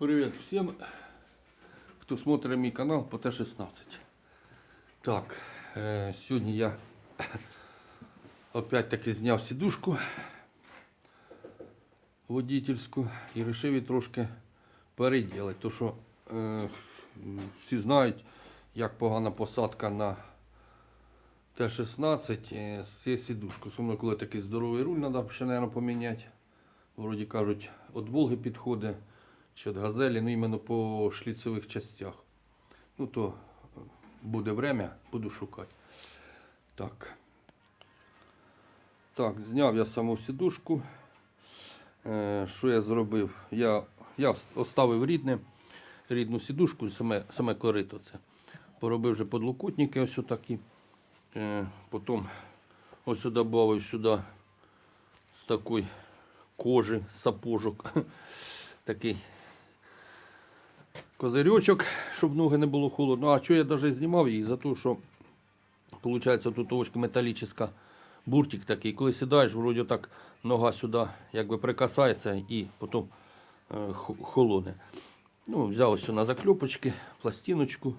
Привет всем, кто смотрит мой канал по Т-16. Так, е, сьогодні я опять-таки зняв сідушку водительську і вирішив її трошки переділити. То що е, всі знають, як погана посадка на Т-16 е, з цією сідушкою. Сумно, коли такий здоровий руль треба ще, мабуть, поміняти. Вроді кажуть, від Волги підходить від газелі, ну іменно по шліцевих частях. Ну то е, буде время, буду шукати. Так. Так, зняв я саму сідушку. Е, що я зробив? Я, я оставив рідне, рідну сідушку, саме, саме корито це. Поробив вже подлокотники ось такі. Е, потім ось додав сюди з такої кожи, сапожок. Такий козирьочок, щоб ноги не було холодно. А що я навіть знімав їх? За те, що виходить тут овочка металічна, буртик такий. Коли сідаєш, вроді так нога сюди якби прикасається і потім е, холоне. Ну, взяв ось на закльопочки, пластиночку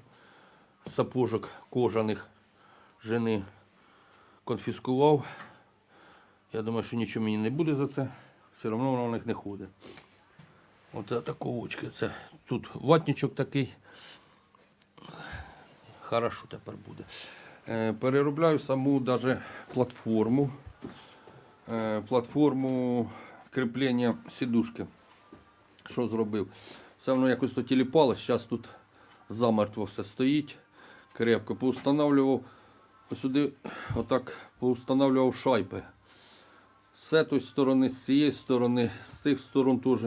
сапожок кожаних жени конфіскував. Я думаю, що нічого мені не буде за це. Все одно воно на них не ходить. Оце таковочки. Це тут ватничок такий. Хорошо тепер буде. Е, переробляю саму даже платформу. Е, платформу кріплення сідушки. Що зробив? Все воно якось то тіліпалось, зараз тут замертво все стоїть. Крепко поустанавливав. Ось сюди отак поустанавливав шайби. З цієї сторони, з цієї сторони, з цих сторон теж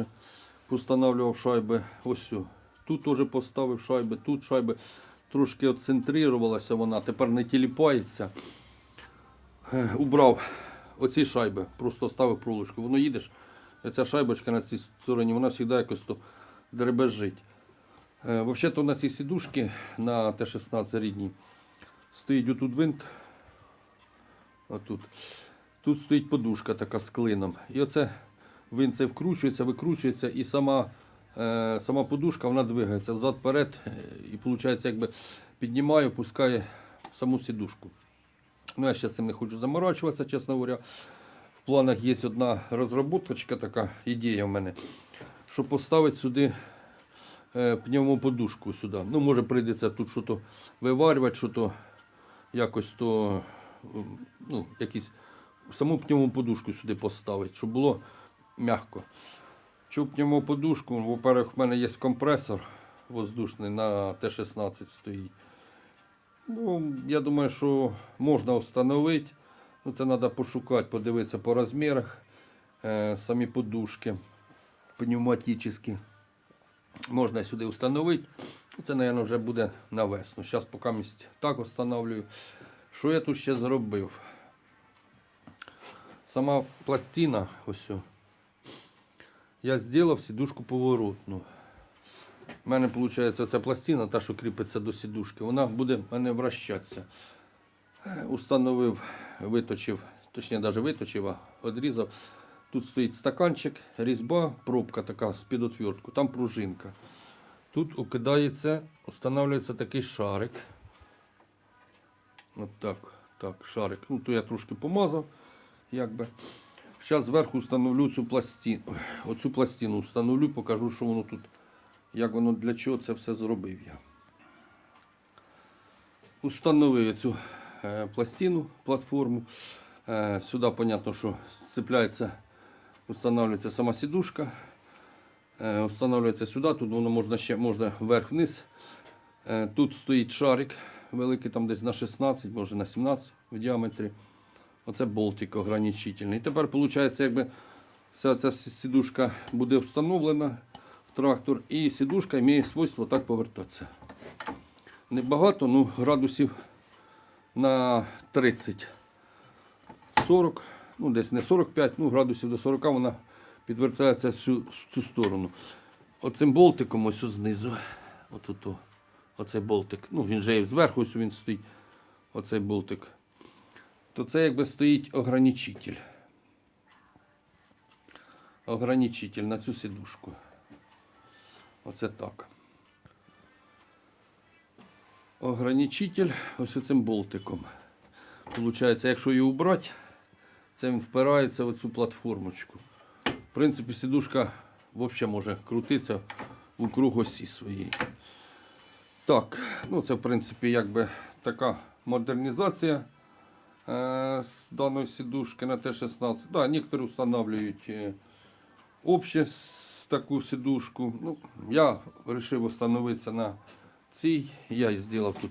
постановлював шайби. Ось. Тут теж поставив шайби, тут шайби. Трошки оцентрувалася вона, тепер не тіліпається. Убрав оці шайби, просто ставив проволочку. Воно їдеш, ця шайбочка на цій стороні, вона завжди якось то дребезжить. Е, Взагалі-то на цій сідушці на Т-16 рідній стоїть отут винт. Отут. Тут стоїть подушка така з клином. І оце він це вкручується, викручується, і сама, е, сама подушка вона двигається взад-вперед. е, І виходить, якби піднімаю, пускає саму сідушку. Ну, я ще цим не хочу заморачуватися, чесно говоря. В планах є одна розробка, така ідея в мене, щоб поставити сюди е, пневмоподушку сюди. Ну, може прийдеться тут щось виварювати, щось якось то, ну, якісь саму пневмоподушку сюди поставити, щоб було м'яко. Цю пневмоподушку, во-первых, в мене є компресор воздушний на Т-16 стоїть. Ну, я думаю, що можна встановити. Ну, це треба пошукати, подивитися по розмірах. Е, самі подушки пневматичні. Можна сюди встановити. Ну, Це, мабуть, вже буде на весну. Зараз поки місць так встановлюю. Що я тут ще зробив? Сама пластина, ось. Я зробив сідушку поворотну. У мене виходить ця пластина, та, що кріпиться до сідушки, вона буде в мене вращатися. Установив, виточив, точніше навіть виточив, а відрізав. Тут стоїть стаканчик, різьба, пробка така з-під отвертку, там пружинка. Тут окидається, встановлюється такий шарик. От так, так, шарик. Ну, то я трошки помазав. Якби. Зараз зверху встановлю цю пластину. Оцю пластину встановлю, покажу, що воно тут, як воно для чого це все зробив я. Установив цю е, пластину, платформу. Е, сюди, понятно, що цепляється, встановлюється сама сідушка. Е, встановлюється сюди, тут воно можна ще можна вверх-вниз. Е, тут стоїть шарик великий, там десь на 16, може на 17 в діаметрі. Оце болтик ограничительний. І тепер виходить, якби вся ця сідушка буде встановлена в трактор, і сідушка має свойство так повертатися. Небагато, ну градусів на 30. 40, ну десь не 45, ну градусів до 40 вона підвертається в цю, в цю сторону. Оцим болтиком ось знизу. Отут, оцей болтик. Ну, він же і зверху ось він стоїть. Оцей болтик то це якби стоїть ограничитель. Ограничитель на цю сідушку. Оце так. Ограничитель ось цим болтиком. Получається, якщо її убрати, це впирається в цю платформочку. В принципі, сідушка взагалі може крутитися у круг осі своєї. Так, ну це в принципі якби така модернізація з даної сідушки на Т-16. Да, некоторі встановлюють е, обще с- таку сідушку. Ну, я вирішив встановитися на цій. Я і зробив тут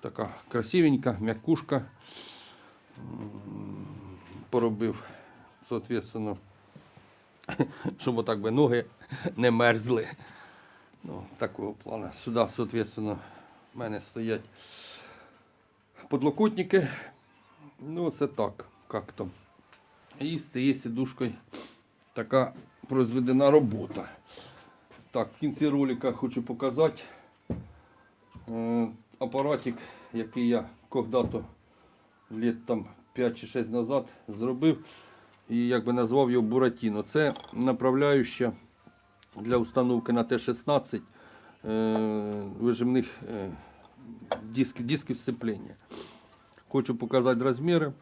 така красивенька, м'якушка. Поробив, соответственно, щоб отак би ноги не мерзли. Ну, такого плану. Сюди, соответственно, в мене стоять подлокотники. Ну, це так, як то. І з цією сідушкою така розведена робота. Так, в кінці ролика хочу показати е, апаратик, який я когда-то літ там 5 чи 6 назад зробив. І як би назвав його Буратіно. Це направляюча для установки на Т-16 е, вижимних е, дисків сцеплення. Хочу показати розміри.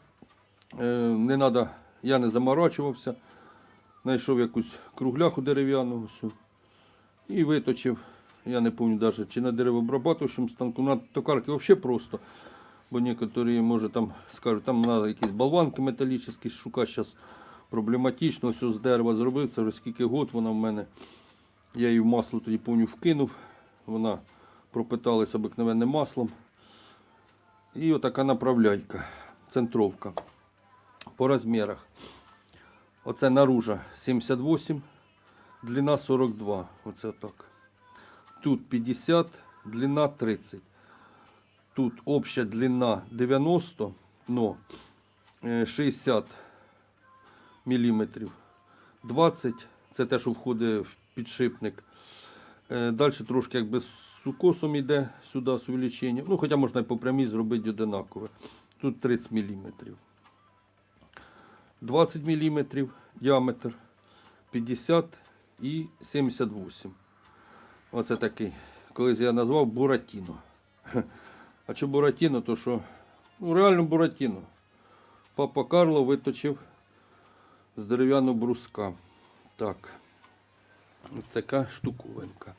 Е, не надо, я не заморачувався. Знайшов якусь кругляху дерев'яну і виточив. Я не пам'ятаю навіть, чи на деревообрабатуючому станку, на токарки взагалі просто. Бо некоторі, може, там скажуть, там треба якісь болванки металічні шукати зараз проблематично. Ось з дерева зробив, це вже скільки год вона в мене. Я її в масло тоді повню вкинув. Вона пропиталася обикновенним маслом. І отака направляйка, центровка. По розмірах. Оце наружа 78, длина 42. Оце так. Тут 50, длина 30. Тут обща длина 90, но е, 60 міліметрів. 20 це те, що входить в підшипник. Далі трошки якби з укосом йде сюди з увеличенням. Ну, хоча можна і по прямій зробити одинакове. Тут 30 мм. 20 мм діаметр, 50 і 78. Оце такий. Колись я назвав Буратіно. А що Буратіно, то що? Ну, реально Буратіно. Папа Карло виточив з дерев'яного бруска. Так. Ось така штуковинка.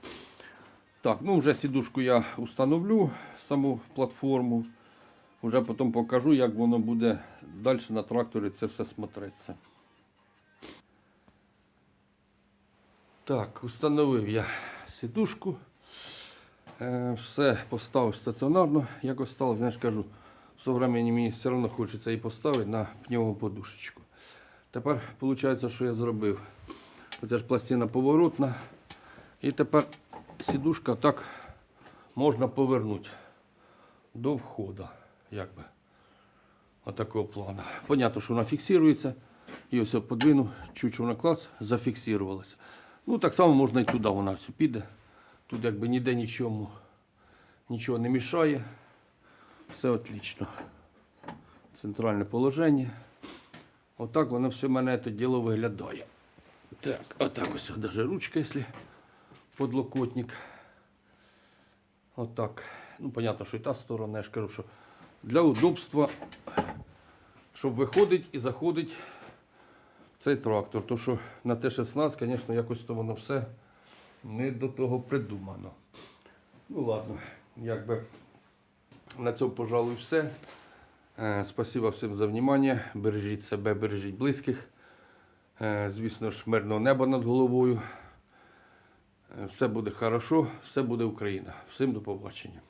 Так, ну вже сідушку я установлю, саму платформу. Вже потім покажу, як воно буде далі на тракторі це все смотреться. Так, установив я сідушку. Е, Все поставив стаціонарно, як осталось, знаєш, кажу, в современні мені все одно хочеться її поставити на пневу подушечку. Тепер виходить, що я зробив. Оця ж пластина поворотна. І тепер сідушка так можна повернути до входу. Якби. Отакого плану. Понятно, що вона фіксується. І ось подвину, чуть вона клас, зафіксувалася. Ну так само можна і туди вона все піде. Тут якби ніде нічому нічого не мішає. Все отлично. Центральне положення. Отак воно все в мене це діло виглядає. Так, отак ось навіть ручка, якщо подлокотник. Отак. Ну, понятно, що і та сторона, я ж кажу, що для удобства, щоб виходить і заходить цей трактор. То що на Т-16, звісно, якось то воно все не до того придумано. Ну ладно, якби на цьому, пожалуй, все. Е, Спасибо всім за внимание. Бережіть себе, бережіть близьких. Е, Звісно ж, мирного неба над головою. Е, Все буде хорошо, все буде Україна. Всім до побачення.